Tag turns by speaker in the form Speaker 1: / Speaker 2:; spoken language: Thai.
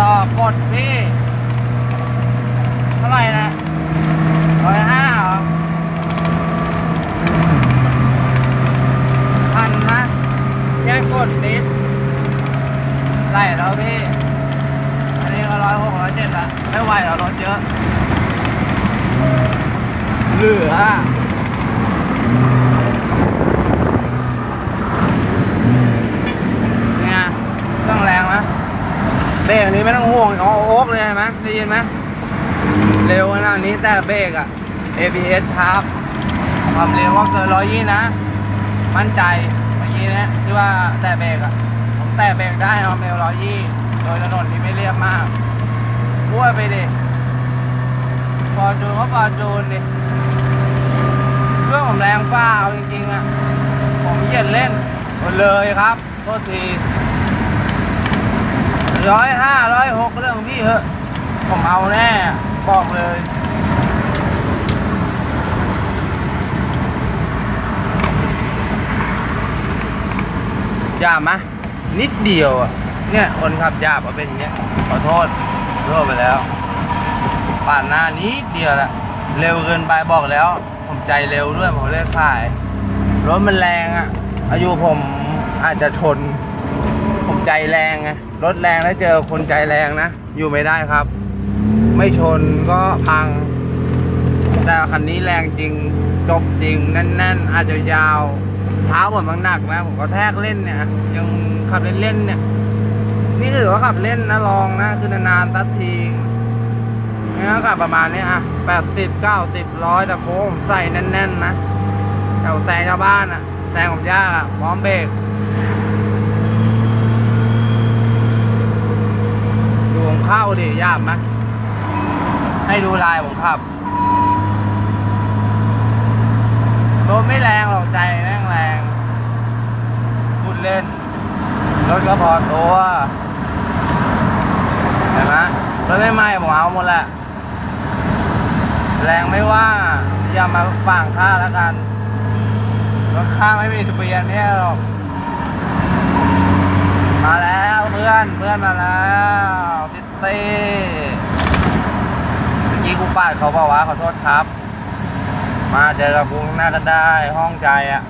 Speaker 1: ต่อกดพี่ เท่าไหร่นะร้อยห้าเหรอพันนะแค่กดนิดไล่แล้วพี่ อันนี้ก็ร้อยหกร้อยเจ็ดละไม่ไหวแล้วรถเยอะ เหลือเนี่ยเครื่องแรงนะ เบรกนี้ไม่ต้องห่วงเขาโอ๊กเลยเห็นไหมได้ยินไหมเร็วขนาดนี้แต่เบรกอะ ABS ครับความเร็วก็เกินร้อยยี่นะ มั่นใจเมื่อกี้นี้ที่ว่าแต่เบรกอะผมแต่เบรกได้ความเร็วร้อยยี่โดยถนนที่ไม่เรียบมากพั่วไปดิฟอจูนก็ฟอจูนดิเครื่องผมแรงฟ้าเอาจริงๆอะผมเหยียดเล่นหมดเลยครับโทษที ร้อยห้าร้อยหกเรื่องพี่เหอะ ผมเอาแน่บอกเลยหยาบไหมนิดเดียวอะ เนี่ยคนขับหยาบเอาเป็นอย่างเงี้ย ขอโทษขอโทษไปแล้วปาดหน้านิดเดียวละเร็วเกินไปบอกแล้ว ผมใจเร็วด้วยผมเลยขาย รถมันแรงอะอายุผมอาจจะชน ใจแรงไงรถแรงแล้วเจอคนใจแรงนะ อยู่ไม่ได้ครับ ไม่ชนก็พัง แต่คันนี้แรงจริง จบจริง แน่น ๆ อาจจะยาวเท้าผมมันหนักนะ ผมก็แทกเล่นเนี่ย ยังขับเล่นๆเนี่ย นี่ถือว่าขับเล่นนะลองนะ คือนานๆตัดทีเนี่ยขับประมาณนี้อะแปดสิบเก้าสิบร้อยแต่โค้งผมใส่แน่น ๆ นะแถวแซงชาวบ้านอะแซงผมยากอะพร้อมเบรกดูผม เข้าดิยากไหมให้ดูลายผมขับรถไม่แรงหรอกใจแม่งแรงพูดเล่นรถก็พอตัวเห็นไหมรถไม่ไหม้ผมเอาหมดแหละแรงไม่ว่าอย่ามาฝั่งค่าแล้วกันรถข้าไม่มีทะเบียนเนี่ยหรอก มาแล้วเพื่อนเพื่อนมาแล้วซิตี้เมื่อกี้กูปาดเขาเปล่าวะขอโทษครับ มาเจอกับกูหน้ากันได้ห้องใจอะ